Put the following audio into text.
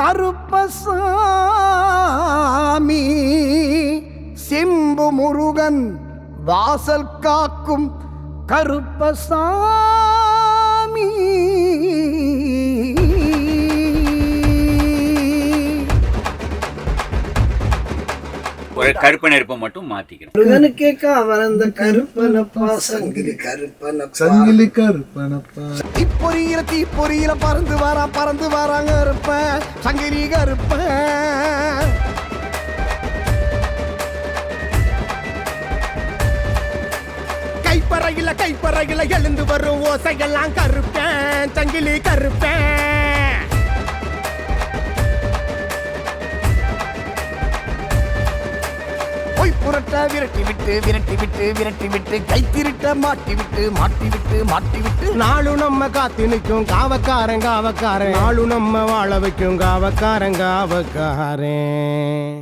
கருப்பசாமி. செம்பு முருகன் வாசல் காக்கும் கருப்பசாமி. ஒரு கருப்பு நெருப்பை மட்டும் மாத்திக்கிறேன் கருப்பனப்பா சங்கிலி கருப்பனப்பா சங்கிலி கருப்பனப்பா. தீப்பொறியில தீப்பொறியில பறந்து வரா பறந்து வராங்க இருப்ப சங்கிலி கருப்ப. கைப்பறையில கைப்பறையில எழுந்து வரும் ஓசையெல்லாம் கருப்பேன். சங்கிலி கருப்பேன். பொய் புரட்ட விரட்டி விட்டு விரட்டி விட்டு விரட்டி விட்டு கை திருட்ட மாட்டி விட்டு மாட்டி விட்டு மாட்டி விட்டு. நாளும் நம்ம காத்து நிற்கும் காவக்காரன் காவக்காரன். நாளும் நம்ம வாழ வைக்கும் காவக்காரன் காவக்காரன்.